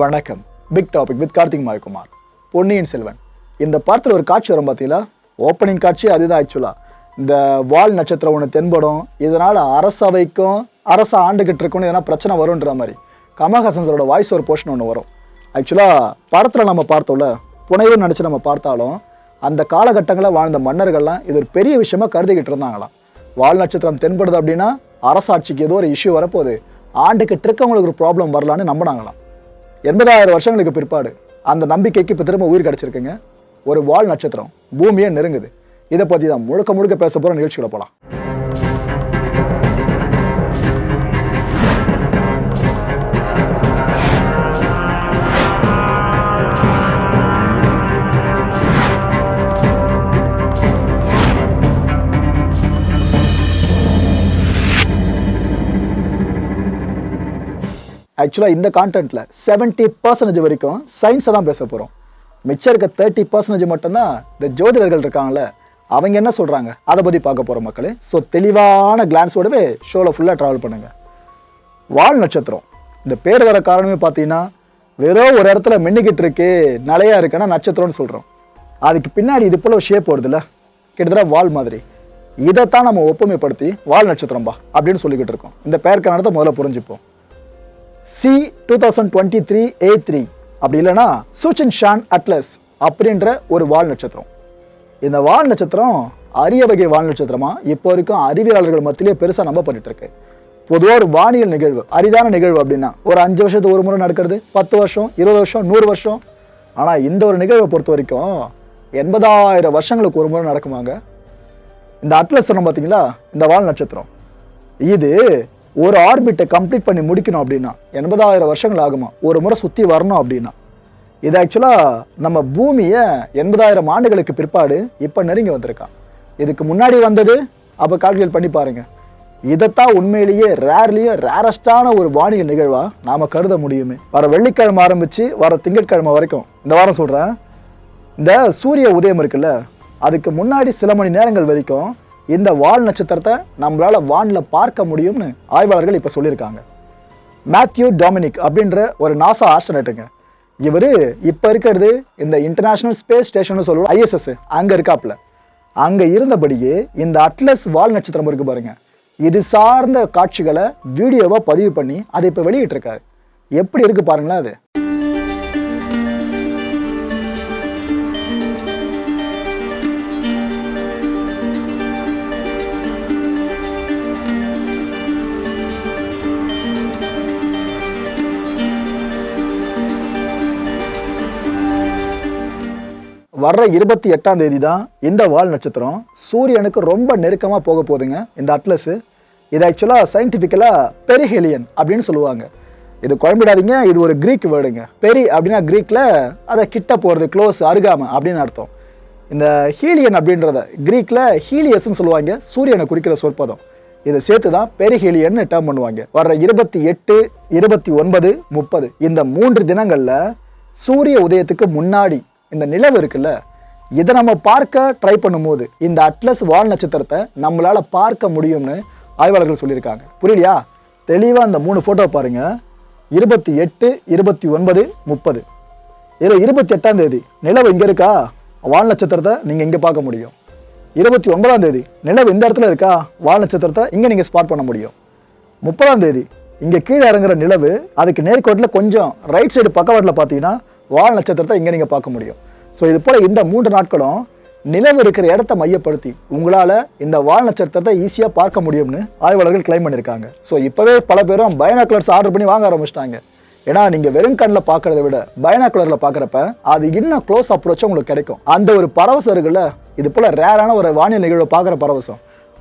வணக்கம். Big topic with Karthik Mayakumar Ponniyin Selvan. இந்த படத்தில் ஒரு காட்சி வரும் பார்த்தீங்களா ஓப்பனிங் காட்சி அதுதான் ஆக்சுவலாக இந்த வால் நட்சத்திரம் ஒன்று தென்படும். இதனால் அரசவைக்கும் அரசு ஆண்டுகிட்டு இருக்கும்னு எதனா பிரச்சனை வரும்ன்ற மாதிரி. கமல்ஹாசனோட வாய்ஸ் ஒரு போர்ஷன் ஒன்று வரும். ஆக்சுவலாக படத்தில் நம்ம பார்த்தோம்ல புனைவுன்னு நினச்சி நம்ம பார்த்தாலும் அந்த காலகட்டங்களில் வாழ்ந்த மன்னர்கள்லாம் இது ஒரு பெரிய விஷயமா கருதிக்கிட்டு இருந்தாங்களாம். வால் நட்சத்திரம் தென்படுது அப்படின்னா அரசாட்சிக்கு ஏதோ ஒரு இஷ்யூ வரப்போகுது. ஆண்டுக்கு இருக்கவங்களுக்கு ஒரு ப்ராப்ளம் வரலான்னு நம்பினாங்களாம். எண்பதாயிரம் வருஷங்களுக்கு பிற்பாடு அந்த நம்பிக்கைக்கு இப்போ திரும்ப உயிர் கிடைச்சிருக்குங்க. ஒரு வால் நட்சத்திரம் பூமியே நெருங்குது. இதை பற்றி தான் முழுக்க முழுக்க பேச போகிற நிகழ்ச்சிகளை போகலாம் ஆக்சுவலாக இந்த கான்டென்ட்டில் செவன்ட்டி பர்சன்டேஜ் வரைக்கும் சயின்ஸை தான் பேச போகிறோம் மிச்சம் இருக்க தேர்ட்டி பர்சன்டேஜ் மட்டும்தான் இந்த ஜோதிடர்கள் இருக்காங்கல்ல அவங்க என்ன சொல்கிறாங்க அதை பற்றி பார்க்க போகிற மக்களே. ஸோ தெளிவான கிளான்ஸோடவே ஷோவில் ஃபுல்லாக ட்ராவல் பண்ணுங்கள் வால் நட்சத்திரம். இந்த பேர் வர காரணமே பார்த்தீங்கன்னா வெறும் ஒரு இடத்துல மின்னிக்கிட்டு இருக்கு நிலையா இருக்குன்னா நட்சத்திரம்னு சொல்கிறோம் அதுக்கு பின்னாடி இது போல் ஷேப் வருதுல்ல கிட்டத்தட்ட வால் மாதிரி. இதைத்தான் நம்ம ஒப்புமைப்படுத்தி வால் நட்சத்திரம்பா அப்படின்னு சொல்லிக்கிட்டு இருக்கோம். இந்த பெயர் காரணத்தை முதல்ல புரிஞ்சுப்போம். C two thousand twenty three A three அப்படி இல்லைன்னா சூச்சின் ஷான் அட்லஸ் அப்படின்ற ஒரு வால் நட்சத்திரம். இந்த வால் நட்சத்திரம் அரிய வகை வால் நட்சத்திரமா? இப்போ வரைக்கும் அறிவியலாளர்கள் மத்தியிலே பெருசாக நம்பப்பட்டு இருக்கு பொதுவாக ஒரு வானியல் நிகழ்வு அரிதான நிகழ்வு அப்படின்னா ஒரு அஞ்சு வருஷத்துக்கு ஒரு முறை நடக்கிறது பத்து வருஷம் இருபது வருஷம் நூறு வருஷம். ஆனால் இந்த ஒரு நிகழ்வை பொறுத்த வரைக்கும் எண்பதாயிரம் வருஷங்களுக்கு ஒரு முறை நடக்குமாங்க? இந்த அட்லஸ் சொன்னோம் பார்த்தீங்களா இந்த வால் நட்சத்திரம். இது ஒரு ஆர்பிட்டை கம்ப்ளீட் பண்ணி முடிக்கணும் அப்படின்னா எண்பதாயிரம் வருஷங்கள் ஆகுமா? ஒரு முறை சுற்றி வரணும் அப்படின்னா. இது ஆக்சுவலாக நம்ம பூமியை எண்பதாயிரம் ஆண்டுகளுக்கு பிற்பாடு இப்போ நெருங்கி வந்திருக்கான் இதுக்கு முன்னாடி வந்தது அப்போ கால்குலேட் பண்ணி பாருங்க. இதைத்தான் உண்மையிலேயே ரேர்லியே ரேரஸ்டான ஒரு வானிலை நிகழ்வாக நாம் கருத முடியுமே. வர வெள்ளிக்கிழமை ஆரம்பித்து வர திங்கட்கிழமை வரைக்கும் இந்த வாரம் சொல்கிறேன் இந்த சூரிய உதயம் இருக்குல்ல அதுக்கு முன்னாடி சில மணி நேரங்கள் வரைக்கும் இந்த வால் நட்சத்திரத்தை நம்மளால் வானில் பார்க்க முடியும்னு ஆய்வாளர்கள் இப்போ சொல்லியிருக்காங்க. மேத்யூ டாமினிக் அப்படின்ற ஒரு நாசா ஆஸ்ட்ரனட்டுங்க இவர் இப்போ இருக்கிறது இந்த இன்டர்நேஷ்னல் ஸ்பேஸ் ஸ்டேஷன் சொல்லுவோம் ஐஎஸ்எஸ் அங்கே இருக்காப்புல. அங்கே இருந்தபடியே இந்த அட்லஸ் வால் நட்சத்திரம் இருக்கு பாருங்க. இது சார்ந்த காட்சிகளை வீடியோவாக பதிவு பண்ணி அதை இப்போ வெளியிட்டிருக்காரு. எப்படி இருக்கு பாருங்களேன் அது. வர்ற இருபத்தி எட்டாம் தேதி தான் இந்த வால் நட்சத்திரம். சூரியனுக்கு ரொம்ப நெருக்கமாக போக போகுதுங்க இந்த அட்லஸ். இது ஆக்சுவலாக சயின்டிஃபிக்கலாக பெரிஹெலியன் அப்படின்னு சொல்லுவாங்க. இது குழம்பிடாதீங்க இது ஒரு க்ரீக் வேர்டுங்க பெரி அப்படின்னா க்ரீக்கில் அதை கிட்ட போகிறது க்ளோஸ் அருகாம அப்படின்னு அர்த்தம். இந்த ஹீலியன் அப்படின்றத க்ரீக்கில் ஹீலியஸ்ன்னு சொல்லுவாங்க சூரியனை குறிக்கிற சொற்பதம். இதை சேர்த்து தான் பெரிஹீலியன் டேர்ம் பண்ணுவாங்க. வர்ற இருபத்தி எட்டு இருபத்தி ஒன்பது முப்பது இந்த மூன்று தினங்களில் சூரிய உதயத்துக்கு முன்னாடி இந்த நிலவு இருக்குல்ல இதை நம்ம பார்க்க ட்ரை பண்ணும்போது இந்த அட்லஸ் வால் நட்சத்திரத்தை நம்மளால் பார்க்க முடியும்னு ஆய்வாளர்கள் சொல்லியிருக்காங்க. புரியலையா? தெளிவாக அந்த மூணு ஃபோட்டோ பாருங்க. இருபத்தி எட்டு இருபத்தி ஒன்பது முப்பது. இதில் இருபத்தி எட்டாம் தேதி நிலவு இங்கே இருக்கா? வால் நட்சத்திரத்தை நீங்கள் இங்கே பார்க்க முடியும். இருபத்தி ஒன்பதாம் தேதி நிலவு இந்த இடத்துல இருக்கா? வால் நட்சத்திரத்தை இங்கே நீங்கள் ஸ்பாட் பண்ண முடியும். முப்பதாம் தேதி இங்கே கீழே இறங்குற நிலவு அதுக்கு நேர்கோட்டில் கொஞ்சம் ரைட் சைடு பக்கவாட்டில் பார்த்தீங்கன்னா வால் நட்சத்திரத்தை இங்கே நீங்கள் பார்க்க முடியும். ஸோ இது போல் இந்த மூன்று நாட்களும் நிலவு இருக்கிற இடத்த மையப்படுத்தி உங்களால் இந்த வால் நட்சத்திரத்தை ஈஸியாக பார்க்க முடியும்னு ஆய்வாளர்கள் கிளைம் பண்ணியிருக்காங்க ஸோ இப்போவே பல பேரும் பைனாக்குலர்ஸ் ஆர்டர் பண்ணி வாங்க ஆரம்பிச்சிட்டாங்க. ஏன்னா நீங்கள் வெறும் கண்ணில் பார்க்குறத விட பைனாக்குலரில் பார்க்குறப்ப அது இன்னும் க்ளோஸ் அப்ரோச்சும் உங்களுக்கு கிடைக்கும். அந்த ஒரு பரவசம் இருக்குல்ல இது போல் ரேரான ஒரு வானிலை நிகழ்வை பார்க்குற பரவசம்.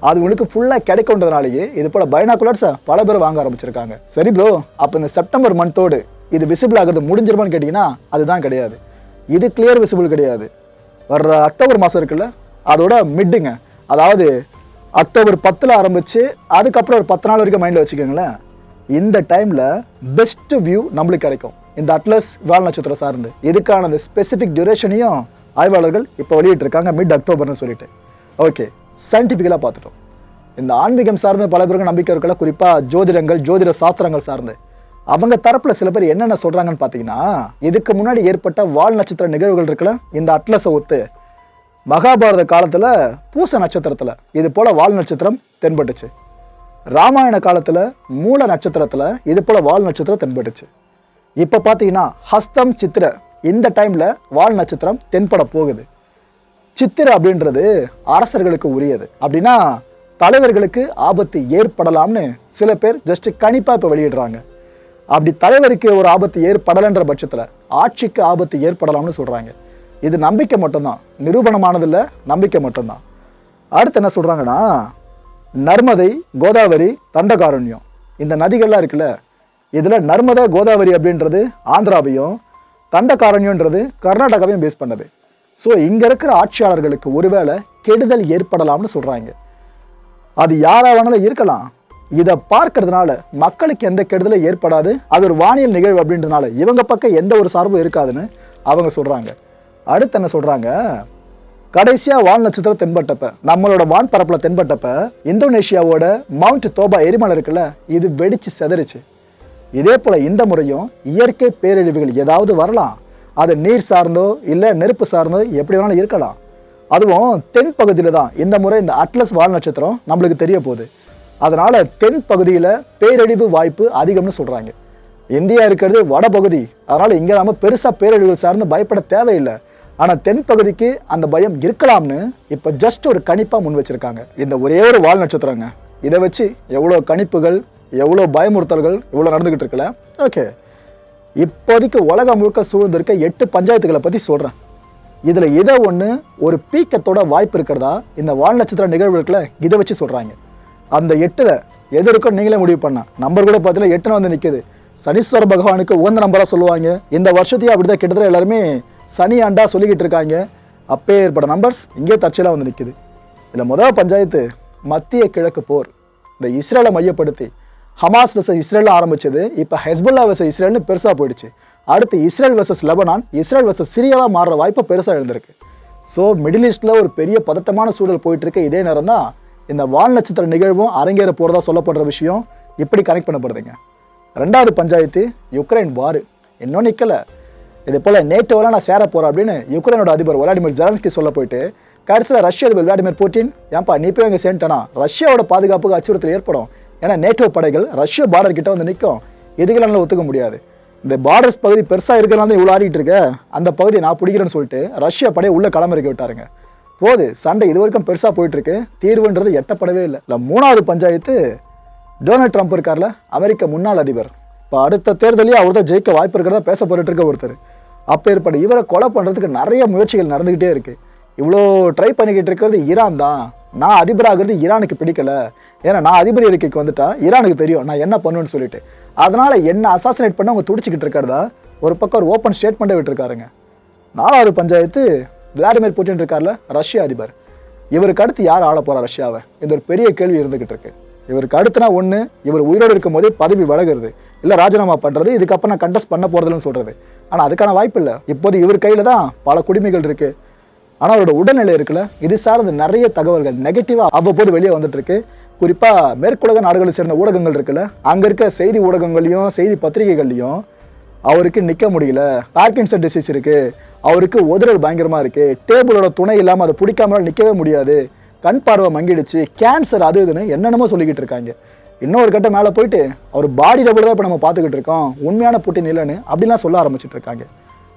அது உங்களுக்கு ஃபுல்லாக கிடைக்கும்ன்றதுனாலேயே இது போல் பைனாக்குலர்ஸை பல பேர் வாங்க ஆரம்பிச்சிருக்காங்க. சரி ப்ரோ அப்போ இந்த செப்டம்பர் மந்தோடு இது விசிபிள் ஆகிறது முடிஞ்சிருமான்னு கேட்டிங்கன்னா அதுதான் கிடையாது. இது கிளியர் விசிபிள் கிடையாது. வர்ற அக்டோபர் மாதம் இருக்குல்ல அதோட மிட்டுங்க அதாவது அக்டோபர் பத்தில் ஆரம்பித்து அதுக்கப்புறம் ஒரு பத்து நாள் வரைக்கும் மைண்டில் வச்சுக்கோங்களேன். இந்த டைமில் பெஸ்ட்டு வியூ நம்மளுக்கு கிடைக்கும். இந்த அட்லஸ் வால் நட்சத்திரம் சார்ந்து. இதுக்கான அந்த ஸ்பெசிஃபிக் டியூரேஷனையும் ஆய்வாளர்கள் இப்போ வெளியிட்டிருக்காங்க மிட் அக்டோபர்னு சொல்லிட்டு. ஓகே சயின்டிஃபிக்கலாக பார்த்துட்டோம். இந்த ஆன்மீகம் சார்ந்த பல பேருக்கு நம்பிக்கை இருக்கல குறிப்பாக ஜோதிடங்கள் ஜோதிட சாஸ்திரங்கள் சார்ந்து. அவங்க தரப்புல சில பேர் என்னென்ன சொல்றாங்கன்னு பார்த்தீங்கன்னா இதுக்கு முன்னாடி ஏற்பட்ட வால் நட்சத்திர நிகழ்வுகள் இருக்குல்ல இந்த அட்லஸை ஒத்து மகாபாரத காலத்துல பூச நட்சத்திரத்துல இது போல வால் நட்சத்திரம் தென்பட்டுச்சு. ராமாயண காலத்துல மூல நட்சத்திரத்துல இது போல வால் நட்சத்திரம் தென்பட்டுச்சு. இப்போ பார்த்தீங்கன்னா ஹஸ்தம் சித்திர இந்த டைம்ல வால் நட்சத்திரம் தென்பட போகுது. சித்திரை அப்படின்றது அரசர்களுக்கு உரியது. அப்படின்னா தலைவர்களுக்கு ஆபத்து ஏற்படலாம்னு சில பேர் ஜஸ்ட் கணிப்பா இப்போ வெளியிடுறாங்க. அப்படி தலைவருக்கு ஒரு ஆபத்து ஏற்படலைன்ற பட்சத்தில் ஆட்சிக்கு ஆபத்து ஏற்படலாம்னு சொல்கிறாங்க இது நம்பிக்கை மட்டும்தான். நிரூபணமானதில்ல நம்பிக்கை மட்டும்தான். அடுத்து என்ன சொல்கிறாங்கன்னா நர்மதை கோதாவரி தண்டகாரண்யம். இந்த நதிகள்லாம் இருக்குல்ல இதில் நர்மதா கோதாவரி அப்படின்றது ஆந்திராவையும் தண்டகாரண்யன்றது கர்நாடகாவையும் பேஸ் பண்ணது. ஸோ இங்கே இருக்கிற ஆட்சியாளர்களுக்கு ஒருவேளை கெடுதல் ஏற்படலாம்னு சொல்கிறாங்க அது யாராக வேணாலும் இருக்கலாம். இதை பார்க்கறதுனால மக்களுக்கு எந்த கெடுதலும் ஏற்படாது. அது ஒரு வானியல் நிகழ்வு அப்படின்றதுனால இவங்க பக்கம் எந்த ஒரு சார்பும் இருக்காதுன்னு அவங்க சொல்கிறாங்க அடுத்து என்ன சொல்கிறாங்க கடைசியாக வால் நட்சத்திரம் தென்பட்டப்ப நம்மளோட வான் பரப்பில் தென்பட்டப்ப இந்தோனேஷியாவோட மவுண்ட் தோபா எரிமலை இருக்குல்ல இது வெடிச்சு செதறிச்சு. இதே போல் இந்த முறையும் இயற்கை பேரழிவுகள் ஏதாவது வரலாம். அது நீர் சார்ந்தோ இல்லை நெருப்பு சார்ந்தோ எப்படி வேணாலும் இருக்கலாம். அதுவும் தென் பகுதியில் தான் இந்த முறை இந்த அட்லஸ் வால் நட்சத்திரம் நம்மளுக்கு தெரிய போகுது. அதனால் தென் பகுதியில் பேரழிவு வாய்ப்பு அதிகம்னு சொல்கிறாங்க இந்தியா இருக்கிறது வடபகுதி. அதனால் இங்கே நாம் பெருசாக பேரழிவுகள் சார்ந்து பயப்பட தேவையில்லை. ஆனால் தென் பகுதிக்கு அந்த பயம் இருக்கலாம்னு இப்போ ஜஸ்ட் ஒரு கணிப்பாக முன் வச்சிருக்காங்க. இந்த ஒரே ஒரு வால் நட்சத்திரங்க. இதை வச்சு எவ்வளோ கணிப்புகள் எவ்வளோ பயமுறுத்தல்கள் இவ்வளோ நடந்துக்கிட்டு இருக்கல ஓகே இப்போதைக்கு உலகம் முழுக்க சூழ்ந்திருக்க எட்டு பஞ்சாயத்துகளை பற்றி சொல்கிறேன் இதில் இதை ஒன்று ஒரு பீக்கத்தோட வாய்ப்பு இருக்கிறதா? இந்த வால் நட்சத்திர நிகழ்வு இருக்குல்ல இதை வச்சு சொல்கிறாங்க அந்த எட்டில் எது இருக்கோ நீங்களே முடிவு பண்ணால் நம்பர் கூட பார்த்தீங்கன்னா எட்டுன்னு வந்து நிற்கிது சனீஸ்வர பகவானுக்கு உகந்த நம்பராக சொல்லுவாங்க. இந்த வருஷத்தையும் அப்படிதான் கிட்டத்தட்ட எல்லாருமே சனி ஆண்டா சொல்லிக்கிட்டு இருக்காங்க. அப்பேற்பட்ட நம்பர்ஸ் இங்கே தற்செயலாக வந்து நிற்கிது இதில் முதல் பஞ்சாயத்து மத்திய கிழக்கு போர். இந்த இஸ்ரேலை மையப்படுத்தி ஹமாஸ் வெச இஸ்ரேல் ஆரம்பிச்சது. இப்போ ஹெஸ்புல்லா வெச இஸ்ரேல்னு பெருசாக போயிடுச்சு. அடுத்து Israel versus Lebanon. Israel versus சிரியாவாக மாறுற வாய்ப்பு பெருசாக எழுந்திருக்கு ஸோ மிடில் ஈஸ்ட்டில் ஒரு பெரிய பதட்டமான சூழல் போயிட்டுருக்கு இதே நேரம் தான் இந்த வால் நட்சத்திர நிகழ்வும் அரங்கேற போகிறதா சொல்லப்படுற விஷயம் இப்படி கனெக்ட் பண்ணப்படுதுங்க? ரெண்டாவது பஞ்சாயத்து யுக்ரைன் வார் இன்னும் நிற்கலை இது போல் நேட்டோவில் நான் சேர போகிறேன் அப்படின்னு யுக்ரைனோட அதிபர் விளாடிமிர் ஜெலன்ஸ்கி சொல்ல போயிட்டு கடைசியில் ரஷ்ய அதிபர் விளாடிமிர் புட்டின் ஏன்பா நீ போய் அங்கே சேர்ந்துட்டனா? ரஷ்யாவோட பாதுகாப்புக்கு அச்சுறுத்தல் ஏற்படும். ஏன்னா நேட்டோ படைகள் ரஷ்ய பார்டர் கிட்ட வந்து நிற்கும் எதுக்கெல்லாம் ஒத்துக்க முடியாது? இந்த பார்டர்ஸ் பகுதி பெருசாக இருக்கிறனால தான் இவ்வளோ ஆடிட்டு இருக்க. அந்த பகுதியை நான் பிடிக்கிறேன்னு சொல்லிட்டு ரஷ்யா படையை உள்ளே களமிறக்கி விட்டாருங்க. போது சண்டை இது வரைக்கும் பெருசாக போயிட்டுருக்கு. தீர்வுன்றது எட்டப்படவே இல்லை. இல்லை மூணாவது பஞ்சாயத்து டொனால்ட் ட்ரம்ப் இருக்கார்ல அமெரிக்க முன்னாள் அதிபர். இப்போ அடுத்த தேர்தலையும் அவர் தான் ஜெயிக்க வாய்ப்பு இருக்கிறதா பேசப்பட்டு இருக்க ஒருத்தர். அப்போ ஏற்பட்ட இவரை கொலை பண்ணுறதுக்கு நிறைய முயற்சிகள் நடந்துக்கிட்டே இருக்குது இவ்வளோ ட்ரை பண்ணிக்கிட்டு இருக்கிறது ஈரான் தான். நான் அதிபராகிறது ஈரானுக்கு பிடிக்கல. ஏன்னா நான் அதிபர் இருக்கைக்கு வந்துட்டா ஈரானுக்கு தெரியும் நான் என்ன பண்ணுவேன்னு சொல்லிட்டு. அதனால் என்ன அசாசினேட் பண்ண அவங்க துடிச்சிக்கிட்டு இருக்கிறதா ஒரு பக்கம் ஒரு ஓப்பன் ஸ்டேட்மெண்ட்டை விட்டுருக்காருங்க. நாலாவது பஞ்சாயத்து விளாடிமிர் புட்டின் இருக்கார்ல ரஷ்ய அதிபர். இவருக்கு அடுத்து யார் ஆள போறா ரஷ்யாவை? இது ஒரு பெரிய கேள்வி இருந்துகிட்டு இருக்கு. இவருக்கு அடுத்துனா ஒன்று இவர் உயிரோடு இருக்கும் போதே பதவி விலகுறது. இல்லை ராஜினாமா பண்ணுறது இதுக்கப்புறம் நான் கண்டஸ்ட் பண்ண போகிறதுன்னு சொல்கிறது ஆனால் அதுக்கான வாய்ப்பு இல்லை. இப்போது இவர் கையில் தான் பல குடிமைகள் இருக்குது ஆனால் அவரோட உடல்நிலை இருக்குல்ல இது சார்ந்த நிறைய தகவல்கள் நெகட்டிவாக அவ்வப்போது வெளியே வந்துட்டுருக்கு குறிப்பாக மேற்குலக நாடுகளை சேர்ந்த ஊடகங்கள் இருக்குல்ல அங்கே இருக்க செய்தி ஊடகங்கள்லையும் செய்தி பத்திரிகைகள்லையும் அவருக்கு நிற்க முடியல. பார்க்கின்சன் டிசீஸ் இருக்குது அவருக்கு உதறல் பயங்கரமாக இருக்குது டேபிளோட துணை இல்லாமல் அதை பிடிக்காமல் நிற்கவே முடியாது. கண் பார்வை மங்கிடுச்சு. கேன்சர் அது இதுன்னு என்னென்னமோ சொல்லிக்கிட்டு இருக்காங்க. இன்னொரு கட்டம் மேலே போயிட்டு அவர் பாடி டபுள் தான் இப்போ நம்ம பார்த்துக்கிட்டு இருக்கோம். உண்மையான புட்டின் இல்லைன்னு அப்படிலாம் சொல்ல ஆரம்பிச்சிட்டு இருக்காங்க.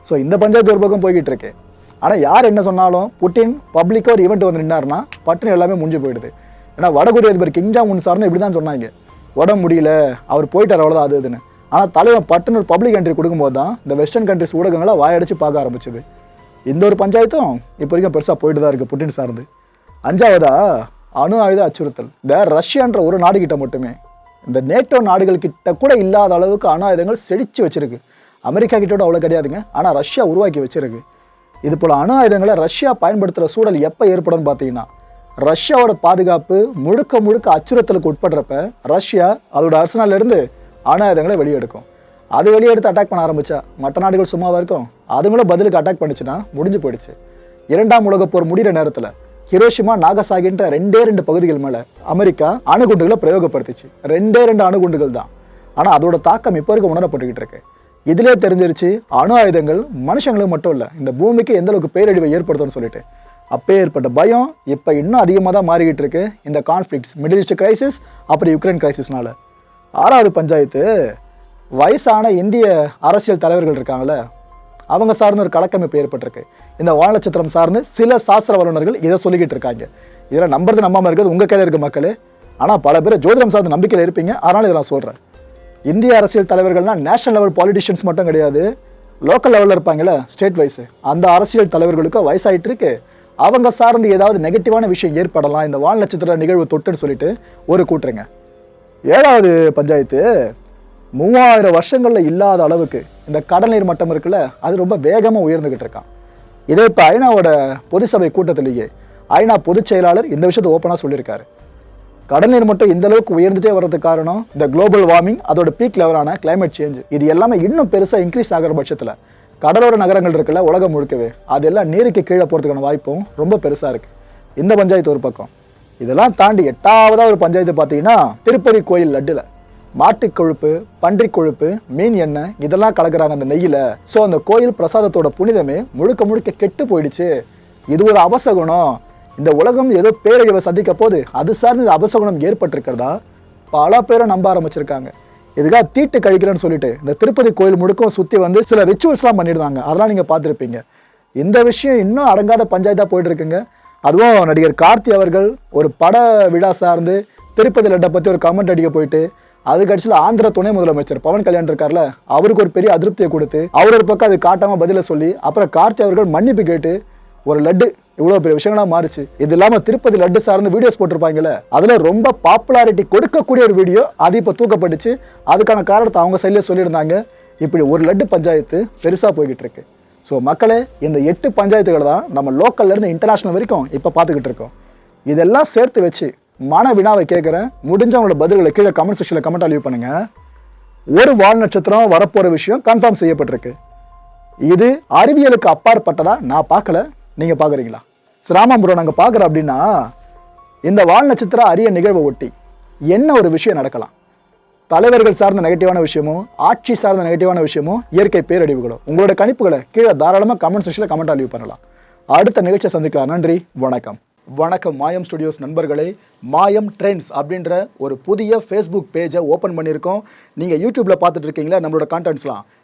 ஸோ இந்த பஞ்சாயத்து ஒரு பக்கம் போய்கிட்டு இருக்கு. ஆனால் யார் என்ன சொன்னாலும் புட்டின் பப்ளிக்காக ஒரு ஈவெண்ட் வந்து நின்னார்னா பட்டுன்னு எல்லாமே முடிஞ்சு போயிடுது. ஏன்னா வடகொரிய அதிபர் கிங் ஜாங் உன் இப்படி தான் சொன்னாங்க. உடம்பு முடியல அவர் போயிட்டார் அவ்வளோதான் அது இதுன்னு. ஆனால் தலைவன் பட்டுன்னு ஒரு பப்ளிக் என்ட்ரி கொடுக்கும்போது தான் இந்த வெஸ்டர்ன் கண்ட்ரிஸ் ஊடகங்களை வாயடிச்சு பார்க்க ஆரம்பிச்சது. இந்த ஒரு பஞ்சாயத்தும் இப்போ வரைக்கும் பெருசாக போயிட்டு தான் இருக்குது புட்டின் சார்ந்து. அஞ்சாவதா? அணு ஆயுத அச்சுறுத்தல். இந்த ரஷ்யான்ற ஒரு நாடுகிட்ட மட்டுமே. இந்த நேட்டோ நாடுகள் கிட்ட கூட இல்லாத அளவுக்கு அணு ஆயுதங்கள் செழித்து வச்சிருக்கு. அமெரிக்கா கிட்டோட அவ்வளோ கிடையாதுங்க. ஆனால் ரஷ்யா உருவாக்கி வச்சிருக்கு. இது போல் அணு ஆயுதங்களை ரஷ்யா பயன்படுத்துகிற சூழல் எப்போ ஏற்படும்னு பார்த்தீங்கன்னா ரஷ்யாவோட பாதுகாப்பு முழுக்க முழுக்க அச்சுறுத்தலுக்கு உட்படுறப்ப ரஷ்யா அதோட அரசனாலேருந்து ல அணு ஆயுதங்களை வெளியெடுக்கும். அது வெளியெடுத்து அட்டாக் பண்ண ஆரம்பித்தா மற்ற நாடுகள் சும்மாவாக இருக்கும்? அதுங்களும் பதிலுக்கு அட்டாக் பண்ணுச்சுன்னா முடிஞ்சு போயிடுச்சு. இரண்டாம் உலகப் போர் முடிகிற நேரத்தில் ஹிரோஷிமா நாகசாகின்ற ரெண்டே ரெண்டு பகுதிகள் மேலே அமெரிக்கா அணுகுண்டுகளை பிரயோகப்படுத்துச்சு. ரெண்டே ரெண்டு அணுகுண்டுகள் தான். ஆனால் அதோட தாக்கம் இப்போ வரைக்கும் உணரப்பட்டுக்கிட்டு இருக்கு. இதிலே தெரிஞ்சிருச்சு அணு ஆயுதங்கள் மனுஷங்களுக்கு மட்டும் இல்லை இந்த பூமிக்கு எந்த அளவுக்கு பேரழிவை ஏற்படுத்தும்னு சொல்லிட்டு. அப்போ ஏற்பட்ட பயம் இப்போ இன்னும் அதிகமாக தான் மாறிக்கிட்டு இருக்கு இந்த கான்ஃப்ளிக்ஸ் மிடில் ஈஸ்ட் கிரைசிஸ் அப்புறம் யுக்ரைன் கிரைசிஸ்னால ஆறாவது பஞ்சாயத்து வயசான இந்திய அரசியல் தலைவர்கள் இருக்காங்கள அவங்க சார்ந்து ஒரு கலக்கமைப்பு ஏற்பட்டிருக்கு. இந்த வால் நட்சத்திரம் சார்ந்து சில சாஸ்திர வல்லுநர்கள் இதை சொல்லிக்கிட்டு இருக்காங்க. இதில் நம்புறது நம்பாமல் இருக்கிறது உங்கள் கையில் இருக்க மக்களே. ஆனால் பல பேர் ஜோதிடம் சார்ந்த நம்பிக்கையில் இருப்பீங்க. அதனால் இதை நான் சொல்கிறேன் இந்திய அரசியல் தலைவர்கள்னால் நேஷனல் லெவல் பாலிட்டிஷியன்ஸ் மட்டும் கிடையாது. லோக்கல் லெவலில் இருப்பாங்கள்ல ஸ்டேட் வைஸ் அந்த அரசியல் தலைவர்களுக்கு வயசாகிட்டு இருக்கு. அவங்க சார்ந்து ஏதாவது நெகட்டிவான விஷயம் ஏற்படலாம் இந்த வால் நட்சத்திர நிகழ்வு தொட்டுன்னு சொல்லிட்டு ஒரு கூட்டுருங்க. ஏழாவது பஞ்சாயத்து மூவாயிரம் வருஷங்களில் இல்லாத அளவுக்கு இந்த கடல் நீர் மட்டம் இருக்குல்ல அது ரொம்ப வேகமாக உயர்ந்துகிட்டு இருக்கான். இதே இப்போ ஐநாவோட பொது சபை கூட்டத்திலேயே ஐநா பொதுச் செயலாளர் இந்த விஷயத்தை ஓப்பனாக சொல்லியிருக்காரு. கடல் நீர் மட்டம் இந்த அளவுக்கு உயர்ந்துட்டே வர்றதுக்கு காரணம் இந்த குளோபல் வார்மிங் அதோட பீக் லெவலான கிளைமேட் சேஞ்ச் இது எல்லாமே இன்னும் பெருசாக இன்க்ரீஸ் ஆகிற பட்சத்தில் கடலோர நகரங்கள் இருக்குல்ல உலகம் முழுக்கவே அதெல்லாம் நீருக்கு கீழே போகிறதுக்கான வாய்ப்பும் ரொம்ப பெருசாக இருக்குது இந்த பஞ்சாயத்து ஒரு பக்கம். இதெல்லாம் தாண்டி எட்டாவதா ஒரு பஞ்சாயத்து பார்த்தீங்கன்னா திருப்பதி கோயில் லட்டுல. மாட்டுக் கொழுப்பு பன்றிக் கொழுப்பு மீன் எண்ணெய் இதெல்லாம் கலக்குறாங்க அந்த நெய்யில. ஸோ அந்த கோயில் பிரசாதத்தோட புனிதமே முழுக்க முழுக்க கெட்டு போயிடுச்சு. இது ஒரு அபசகுணம். இந்த உலகம் ஏதோ பேரழிவை சந்திக்க போது அது சார்ந்து அபசகுணம் ஏற்பட்டிருக்கிறதா? பல பேரை நம்ப ஆரம்பிச்சிருக்காங்க. இதுக்காக தீட்டு கழிக்கிறேன்னு சொல்லிட்டு இந்த திருப்பதி கோயில் முழுக்க சுற்றி வந்து சில ரிச்சுவல்ஸ்லாம் பண்ணியிருந்தாங்க அதெல்லாம் நீங்கள் பார்த்துருப்பீங்க. இந்த விஷயம் இன்னும் அடங்காத பஞ்சாயத்தாக போயிட்டு இருக்குங்க. அதுவும் நடிகர் கார்த்தி அவர்கள் ஒரு பட விழா சார்ந்து திருப்பதி லட்டை பற்றி ஒரு கமெண்ட் அடிக்க போயிட்டு அது கடைசியில் ஆந்திர துணை முதலமைச்சர் பவன் கல்யாண் இருக்கார்ல அவருக்கு ஒரு பெரிய அதிருப்தியை கொடுத்து அவர் ஒரு பக்கம் அது காட்டாமல் பதிலை சொல்லி அப்புறம் கார்த்தி அவர்கள் மன்னிப்பு கேட்டு ஒரு லட்டு இவ்வளோ பெரிய விஷயங்களா மாறுச்சு. இது இல்லாமல் திருப்பதி லட்டு சார்ந்து வீடியோஸ் போட்டிருப்பாங்கல்ல அதில் ரொம்ப பாப்புலாரிட்டி கொடுக்கக்கூடிய ஒரு வீடியோ அது இப்போ தூக்கப்பட்டுச்சு. அதுக்கான காரணத்தை அவங்க சைட்லேயே சொல்லியிருந்தாங்க. இப்படி ஒரு லட்டு பஞ்சாயத்து பெருசாக போய்கிட்டு இருக்கு. ஸோ மக்களே இந்த எட்டு பஞ்சாயத்துகளை தான் நம்ம லோக்கல்ல இன்டர்நேஷ்னல் இன்டர்நேஷனல் வரைக்கும் இப்போ பார்த்துக்கிட்டு இருக்கோம். இதெல்லாம் சேர்த்து வச்சு மன வினாவை கேட்குறேன் முடிஞ்சவங்களோட பதில்களை கீழே கமெண்ட் செக்ஷனில் கமெண்ட்டாக லீவ் பண்ணுங்கள் ஒரு வால் நட்சத்திரம் வரப்போகிற விஷயம் கன்ஃபார்ம் செய்யப்பட்டிருக்கு. இது அறிவியலுக்கு அப்பாற்பட்டதாக நான் பார்க்கல. நீங்கள் பார்க்குறீங்களா? சிராமம் ப்ரோ நாங்கள் பார்க்குறோம் அப்படின்னா இந்த வால் நட்சத்திரம் அரிய நிகழ்வை ஒட்டி என்ன ஒரு விஷயம் நடக்கலாம்? தலைவர்கள் சார்ந்த நெகட்டிவான விஷயமும் ஆட்சி சார்ந்த நெகட்டிவான விஷயமும் இயற்கை பேரழிவுகளும் உங்களோட கணிப்புகளை கீழே தாராளமாக கமெண்ட் செக்ஷனில் கமெண்ட் லீவ் பண்ணலாம். அடுத்த நிகழ்ச்சியை சந்திக்கலாம். நன்றி வணக்கம். வணக்கம் மாயம் ஸ்டுடியோஸ் நண்பர்களே. மாயம் ட்ரெண்ட்ஸ் அப்படின்ற ஒரு புதிய ஃபேஸ்புக் பேஜை ஓப்பன் பண்ணியிருக்கோம். நீங்கள் யூடியூப்பில் பார்த்துட்டு இருக்கீங்களா? நம்மளோட கான்டென்ட்ஸ்லாம்